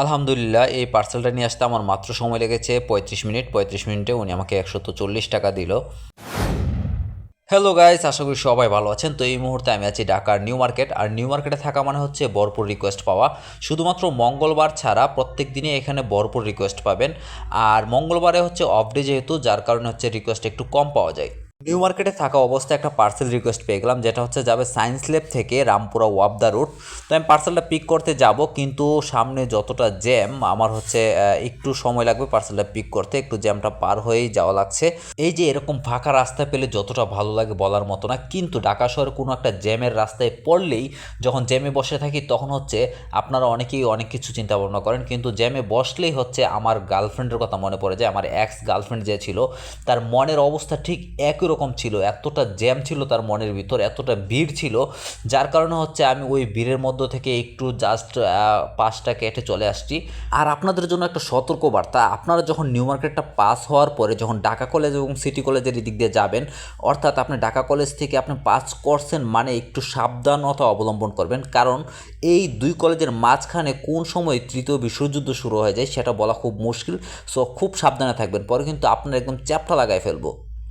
আলহামদুলিল্লাহ, এই পার্সেলটা নিয়ে আসতে আমার মাত্র সময় লেগেছে পঁয়ত্রিশ মিনিট। পঁয়ত্রিশ মিনিটে উনি আমাকে একশত চল্লিশ টাকা দিল। হ্যালো গাইস আশা করি সবাই ভালো আছেন। তো এই মুহূর্তে আমি আছি ঢাকার নিউ মার্কেট। আর নিউ মার্কেটে থাকা মানে হচ্ছে ভরপুর রিকোয়েস্ট পাওয়া। শুধুমাত্র মঙ্গলবার ছাড়া প্রত্যেক দিনই এখানে ভরপুর রিকোয়েস্ট পাবেন। আর মঙ্গলবারে হচ্ছে অফ ডে যেহেতু, যার কারণে হচ্ছে রিকোয়েস্ট একটু কম পাওয়া যায়। নিউ মার্কেটে থাকা অবস্থায় একটা পার্সেল রিকোয়েস্ট পেয়ে গেলাম, যেটা হচ্ছে যাবে সায়েন্স ল্যাব থেকে রামপুরা ওয়াবদা রোড তো আমি পার্সেলটা পিক করতে যাব, কিন্তু সামনে যতটা জ্যাম আমার হচ্ছে একটু সময় লাগবে পার্সেলটা পিক করতে, একটু জ্যামটা পার হয়েই যাওয়া লাগছে। এই যে এরকম ফাঁকা রাস্তা পেলে যতটা ভালো লাগে বলার মতো না, কিন্তু ঢাকা শহরে কোনো একটা জ্যামের রাস্তায় পড়লেই যখন জ্যামে বসে থাকি, তখন হচ্ছে আপনারা অনেকেই অনেক কিছু চিন্তা ভাবনা করেন, কিন্তু জ্যামে বসলেই হচ্ছে আমার গার্লফ্রেন্ডের কথা মনে পড়ে যায়। আমার এক্স গার্লফ্রেন্ড যে ছিল, তার মনের অবস্থা ঠিক একই রকম ছিল, এতটা জ্যাম ছিল তার মনের ভিতর, এতটা ভিড় ছিল, যার কারণে হচ্ছে আমি ওই ভিড়ের মধ্য থেকে একটু জাস্ট পাসটা কেটে চলে আসছি। আর আপনাদের জন্য একটা সতর্ক বার্তা আপনারা যখন নিউ মার্কেটটা পাস হওয়ার পরে যখন ঢাকা কলেজ এবং সিটি কলেজের দিক দিয়ে যাবেন, অর্থাৎ আপনি ঢাকা কলেজ থেকে আপনি পাস করছেন মানে একটু সাবধানতা অবলম্বন করবেন, কারণ এই দুই কলেজের মাঝখানে কোন সময় তৃতীয় বিশ্বযুদ্ধ শুরু হয়ে যায় সেটা বলা খুব মুশকিল সো খুব সাবধানে থাকবেন, পরে কিন্তু আপনার একদম চ্যাপটা লাগাই ফেলব।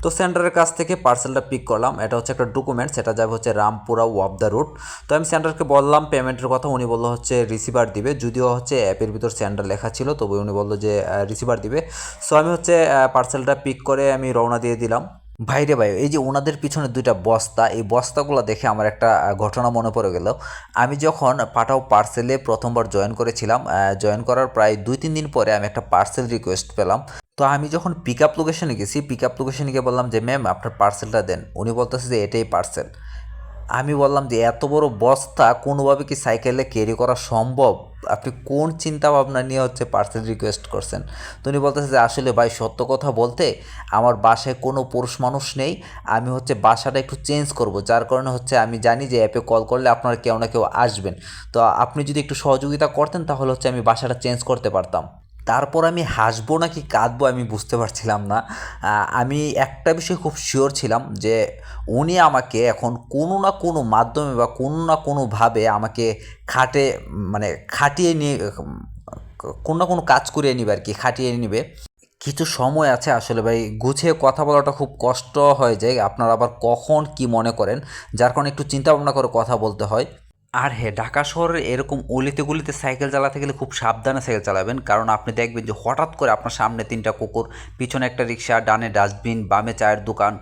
তো সেন্টারের কাছ থেকে পার্সেলটা পিক করলাম। এটা হচ্ছে একটা ডকুমেন্টস এটা যাবে হচ্ছে রামপুরা ওয়াব দ্য রুট তো আমি সেন্টারকে বললাম পেমেন্টের কথা উনি বলল হচ্ছে রিসিভার দিবে। যদিও হচ্ছে অ্যাপের ভিতর সেন্টার লেখা ছিল তবে উনি বলল যে রিসিভার দিবে। সো আমি হচ্ছে পার্সেলটা পিক করে আমি রওনা দিয়ে দিলাম। ভাইরে ভাই, এই যে ওনাদের পিছনে দুইটা বস্তা, এই বস্তাগুলো দেখে আমার একটা ঘটনা মনে পড়ে গেল। আমি যখন পাঠাও পার্সেলে প্রথমবার জয়েন করেছিলাম জয়েন করার প্রায় দুই তিন দিন পরে আমি একটা পার্সেল রিকোয়েস্ট পেলাম। তো আমি যখন পিক আপ লোকেশনে গেছি পিক আপ লোকেশনে গিয়ে বললাম যে ম্যাম আপনার পার্সেলটা দেন। উনি বলতেছে যে, এটাই পার্সেল আমি বললাম যে, এত বড় বস্তা কোনোভাবে কি সাইকেলে ক্যারি করা সম্ভব? আপনি কোন চিন্তা ভাবনা নিয়ে হচ্ছে পার্সেল রিকোয়েস্ট করছেন? তো উনি বলতেছে যে, আসলে ভাই, সত্য কথা বলতে আমার বাসায় কোনো পুরুষ মানুষ নেই। আমি হচ্ছে বাসাটা একটু চেঞ্জ করব। যার কারণে হচ্ছে আমি জানি যে অ্যাপে কল করলে আপনার কেউ না কেউ আসবেন। তো আপনি যদি একটু সহযোগিতা করতেন, তাহলে হচ্ছে আমি বাসাটা চেঞ্জ করতে পারতাম। তারপর আমি হাসবো নাকি কাঁদবো আমি বুঝতে পারছিলাম না। আমি একটা বিষয় খুব শিওর ছিলাম যে উনি আমাকে এখন কোনো না কোনো মাধ্যমে বা কোনো না কোনোভাবে আমাকে খাটে মানে খাটিয়ে নিয়ে, কোনো না কোনো কাজ করিয়ে নিবে আর কি খাটিয়ে নিবে। কিছু সময় আছে আসলে ভাই, গুছিয়ে কথা বলাটা খুব কষ্ট হয়ে যায়। আপনারা আবার কখন কি মনে করেন? যার কারণে একটু চিন্তা ভাবনা করে কথা বলতে হয়। আর হ্যাঁ ঢাকা শহরের এরকম অলিতে গলিতে সাইকেল চালাতে গেলে খুব সাবধানে সাইকেল চালাবেন। কারণ আপনি দেখবেন যে হঠাৎ করে আপনার সামনে তিনটা কুকুর, পিছনে একটা রিক্সা, ডানে ডাস্টবিন, বামে চায়ের দোকান।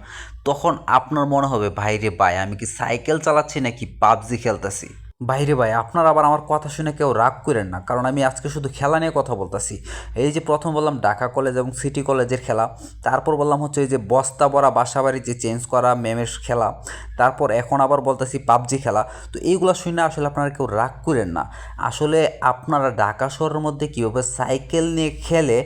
তখন আপনার মনে হবে ভাইরে ভাই, আমি কি সাইকেল চালাচ্ছি নাকি পাবজি খেলতেছি? বাইরে ভাই, আপনার আবার আমার কথা শুনে কেউ রাগ করেন না, কারণ আমি আজকে শুধু খেলা নিয়ে কথা বলতেছি। এই যে প্রথম বললাম ঢাকা কলেজ এবং সিটি কলেজের খেলা, তারপর বললাম হচ্ছে এই যে বস্তা বড়া বাসা বাড়ি যে চেঞ্জ করা মেমের খেলা, তারপর এখন আবার বলতেছি পাবজি খেলা, তো এইগুলো শুনে আসলে আপনারা কেউ রাগ করেন না। আসলে আপনারা ঢাকা শহরের মধ্যে কীভাবে সাইকেল নিয়ে খেলে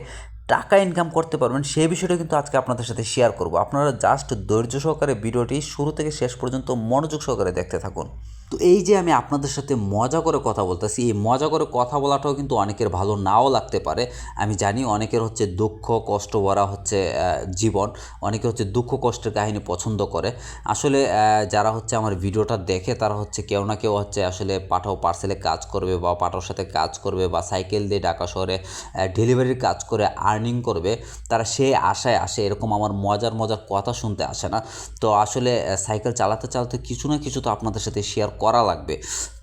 টাকা ইনকাম করতে পারবেন সেই বিষয়টা কিন্তু আজকে আপনাদের সাথে শেয়ার করব। আপনারা জাস্ট ধৈর্য সহকারে ভিডিওটি শুরু থেকে শেষ পর্যন্ত মনোযোগ সহকারে দেখতে থাকুন। তো এই যে আমি আপনাদের সাথে মজা করে কথা বলতেছি, এই মজা করে কথা বলাটাও কিন্তু অনেকের ভালো নাও লাগতে পারে। আমি জানি অনেকের হচ্ছে দুঃখ, কষ্ট ভরা হচ্ছে জীবন। অনেকে হচ্ছে দুঃখ, কষ্টের কাহিনী পছন্দ করে। আসলে যারা হচ্ছে আমার ভিডিওটা দেখে, তারা হচ্ছে কেউ না কেউ হচ্ছে আসলে পাঠাও পার্সেলে কাজ করবে বা পাঠাওর সাথে কাজ করবে বা সাইকেল দিয়ে ঢাকা শহরে ডেলিভারির কাজ করে আর্নিং করবে, তারা সেই আশায় আসে। এরকম আমার মজার মজার কথা শুনতে আসে না। তো আসলে সাইকেল চালাতে চালাতে কিছু না কিছু তো আপনাদের সাথে শেয়ার করা লাগবে।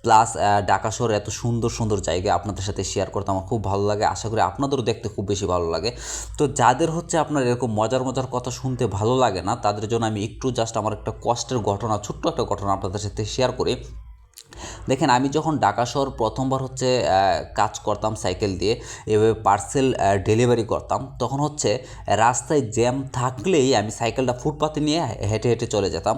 প্লাস ঢাকা শহরের এত সুন্দর সুন্দর জায়গা আপনাদের সাথে শেয়ার করতে আমার খুব ভালো লাগে। আশা করি আপনাদেরও দেখতে খুব বেশি ভালো লাগে। তো যাদের হচ্ছে আপনার এরকম মজার মজার কথা শুনতে ভালো লাগে না, তাদের জন্য আমি একটু জাস্ট আমার একটা কষ্টের ঘটনা, ছোট্ট একটা ঘটনা আপনাদের সাথে শেয়ার করি। দেখেন, আমি যখন ঢাকা শহর প্রথমবার হচ্ছে কাজ করতাম সাইকেল দিয়ে, এভাবে পার্সেল ডেলিভারি করতাম, তখন হচ্ছে, রাস্তায় জ্যাম থাকলেই আমি সাইকেলটা ফুটপাতে নিয়ে হেঁটে হেঁটে চলে যেতাম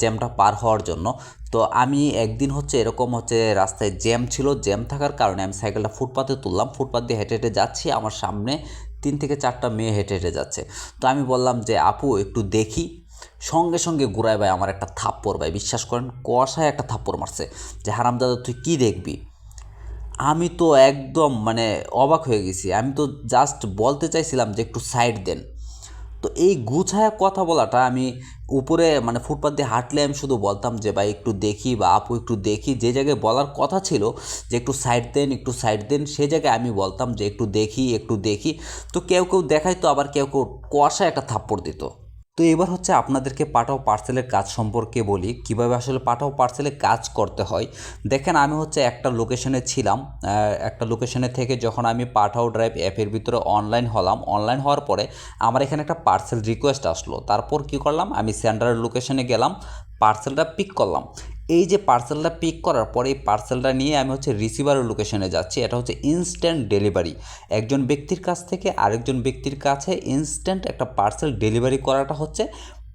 জ্যামটা পার হওয়ার জন্য। তো আমি একদিন হচ্ছে, এরকম হচ্ছে রাস্তায় জ্যাম ছিল, জ্যাম থাকার কারণে আমি সাইকেলটা ফুটপাতে তুললাম, ফুটপাত দিয়ে হেঁটে হেঁটে যাচ্ছি, আমার সামনে তিন থেকে চারটা মেয়ে হেঁটে হেঁটে যাচ্ছে। তো আমি বললাম যে, আপু, একটু দেখি। সঙ্গে সঙ্গে গুড়ায় ভাই আমার একটা থাপ্পড় ভাই, বিশ্বাস করেন কষায় একটা থাপ্পড় মারছে যে হারামদাদা তুই কী দেখবি? আমি তো একদম মানে অবাক হয়ে গেছি, আমি তো জাস্ট বলতে চাইছিলাম যে, একটু সাইড দেন। তো এই গুছায় কথা বলাটা আমি উপরে মানে ফুটপাথ দিয়ে হাঁটলে আমি শুধু বলতাম যে, ভাই, একটু দেখি বা আপু, একটু দেখি। যে জায়গায় বলার কথা ছিল যে, একটু সাইড দেন, একটু সাইড দেন, সে জায়গায় আমি বলতাম যে, একটু দেখি একটু দেখি। তো কেউ কেউ দেখাইতো, আবার কেউ কেউ কুয়াশা একটা থাপ্পড় দিত। তো এবার হচ্ছে আপনাদেরকে পাঠাও পার্সেলের কাজ সম্পর্কে বলি, কীভাবে আসলে পাঠাও পার্সেলে কাজ করতে হয়। দেখেন আমি হচ্ছে একটা লোকেশনে ছিলাম একটা লোকেশনে থেকে যখন আমি পাঠাও ড্রাইভ অ্যাপের ভিতরে অনলাইন হলাম অনলাইন হওয়ার পরে আমার এখানে একটা পার্সেল রিকোয়েস্ট আসলো। তারপর কি করলাম? আমি সেন্টারের লোকেশনে গেলাম পার্সেলটা পিক করলাম। এই যে পার্সেলটা পিক করার পরে এই পার্সেলটা নিয়ে আমি হচ্ছে রিসিভারের লোকেশনে যাচ্ছি, এটা হচ্ছে ইনস্ট্যান্ট ডেলিভারি একজন ব্যক্তির কাছ থেকে আরেকজন ব্যক্তির কাছে ইনস্ট্যান্ট একটা পার্সেল ডেলিভারি করাটা হচ্ছে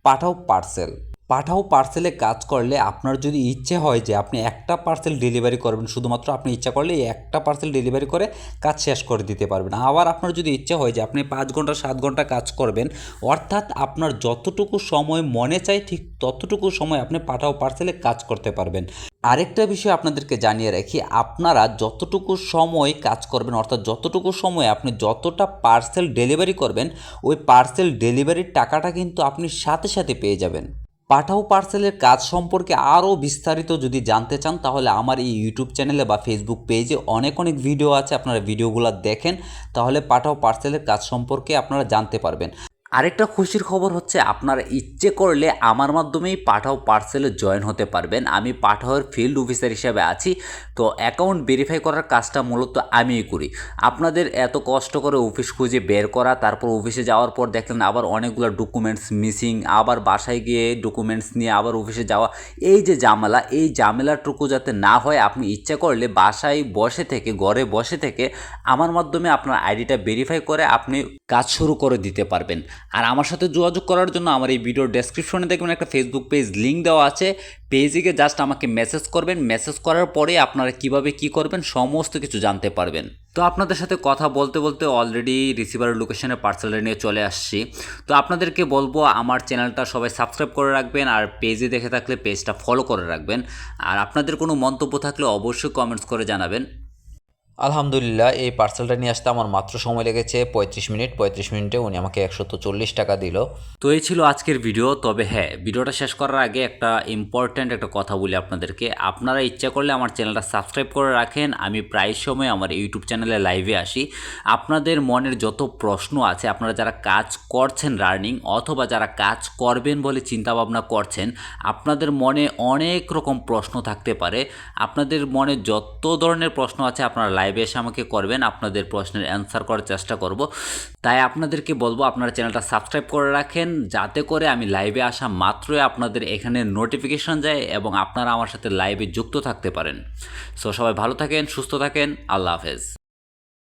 পাঠাও পার্সেল পাঠাও পার্সেলে কাজ করলে আপনার যদি ইচ্ছে হয় যে আপনি একটা পার্সেল ডেলিভারি করবেন, শুধুমাত্র আপনি ইচ্ছা করলে এই একটা পার্সেল ডেলিভারি করে কাজ শেষ করে দিতে পারবেন। আবার আপনার যদি ইচ্ছে হয় যে আপনি পাঁচ ঘণ্টা, সাত ঘণ্টা কাজ করবেন, অর্থাৎ আপনার যতটুকু সময় মনে চাই, ঠিক ততটুকু সময় আপনি পাঠাও পার্সেলে কাজ করতে পারবেন। আরেকটা বিষয় আপনাদেরকে জানিয়ে রাখি, আপনারা যতটুকু সময় কাজ করবেন, অর্থাৎ যতটুকু সময় আপনি যতটা পার্সেল ডেলিভারি করবেন, ওই পার্সেল ডেলিভারির টাকাটা কিন্তু আপনি সাথে সাথে পেয়ে যাবেন। পাঠাও পার্সেলের কাজ সম্পর্কে আরও বিস্তারিত যদি জানতে চান, তাহলে আমার এই ইউটিউব চ্যানেলে বা ফেসবুক পেজে অনেক অনেক ভিডিও আছে, আপনারা ভিডিওগুলো দেখেন, তাহলে পাঠাও পার্সেলের কাজ সম্পর্কে আপনারা জানতে পারবেন। আরেকটা খুশির খবর হচ্ছে, আপনারা ইচ্ছে করলে আমার মাধ্যমেই পাঠাও পার্সেলে জয়েন হতে পারবেন। আমি পাঠাওয়ের ফিল্ড অফিসার হিসেবে আছি, তো অ্যাকাউন্ট ভেরিফাই করার কাজটা মূলত আমিই করি। আপনাদের এত কষ্ট করে অফিস খুঁজে বের করা, তারপর অফিসে যাওয়ার পর দেখলেন আবার অনেকগুলো ডকুমেন্টস মিসিং আবার বাসায় গিয়ে ডকুমেন্টস নিয়ে আবার অফিসে যাওয়া। এই যে ঝামেলা, এই ঝামেলাটুকু যাতে না হয়, আপনি ইচ্ছা করলে বাসায় বসে থেকে, ঘরে বসে থেকে আমার মাধ্যমে আপনার আইডিটা ভেরিফাই করে আপনি কাজ শুরু করে দিতে পারবেন। আর আমার সাথে যোগাযোগ করার জন্য আমার এই ভিডিওর ডেসক্রিপশনে দেখবেন একটা ফেসবুক পেজ লিঙ্ক দেওয়া আছে। পেজে গিয়ে জাস্ট আমাকে মেসেজ করবেন। মেসেজ করার পরে আপনারা কীভাবে কি করবেন সমস্ত কিছু জানতে পারবেন। তো আপনাদের সাথে কথা বলতে বলতে অলরেডি রিসিভারের লোকেশনে পার্সেলটা নিয়ে চলে আসছি। তো আপনাদেরকে বলব, আমার চ্যানেলটা সবাই সাবস্ক্রাইব করে রাখবেন আর পেজে দেখে থাকলে পেজটা ফলো করে রাখবেন। আর আপনাদের কোনো মন্তব্য থাকলে অবশ্যই কমেন্টস করে জানাবেন। আলহামদুলিল্লাহ, এই পার্সেলটা নিয়ে আসতে আমার মাত্র সময় লেগেছে পঁয়ত্রিশ মিনিট। পঁয়ত্রিশ মিনিটে উনি আমাকে একশো চল্লিশ টাকা দিল। তো এই ছিল আজকের ভিডিও তবে হ্যাঁ ভিডিওটা শেষ করার আগে একটা ইম্পর্ট্যান্ট একটা কথা বলি আপনাদেরকে। আপনারা ইচ্ছা করলে আমার চ্যানেলটা সাবস্ক্রাইব করে রাখেন। আমি প্রায় সময় আমার ইউটিউব চ্যানেলে লাইভে আসি। আপনাদের মনের যত প্রশ্ন আছে, আপনারা যারা কাজ করছেন রানিং অথবা যারা কাজ করবেন বলে চিন্তা ভাবনা করছেন, আপনাদের মনে অনেক রকম প্রশ্ন থাকতে পারে। আপনাদের মনে যত ধরনের প্রশ্ন আছে, আপনারা লাইভে এসে আমাকে করবেন, আপনাদের প্রশ্নের অ্যান্সার করার চেষ্টা করব। তাই আপনাদেরকে বলব, আপনারা চ্যানেলটা সাবস্ক্রাইব করে রাখেন, যাতে করে আমি লাইভে আসা মাত্রই আপনাদের এখানে নোটিফিকেশন যায় এবং আপনারা আমার সাথে লাইভে যুক্ত থাকতে পারেন। সো সবাই ভালো থাকেন, সুস্থ থাকেন, আল্লাহ হাফেজ।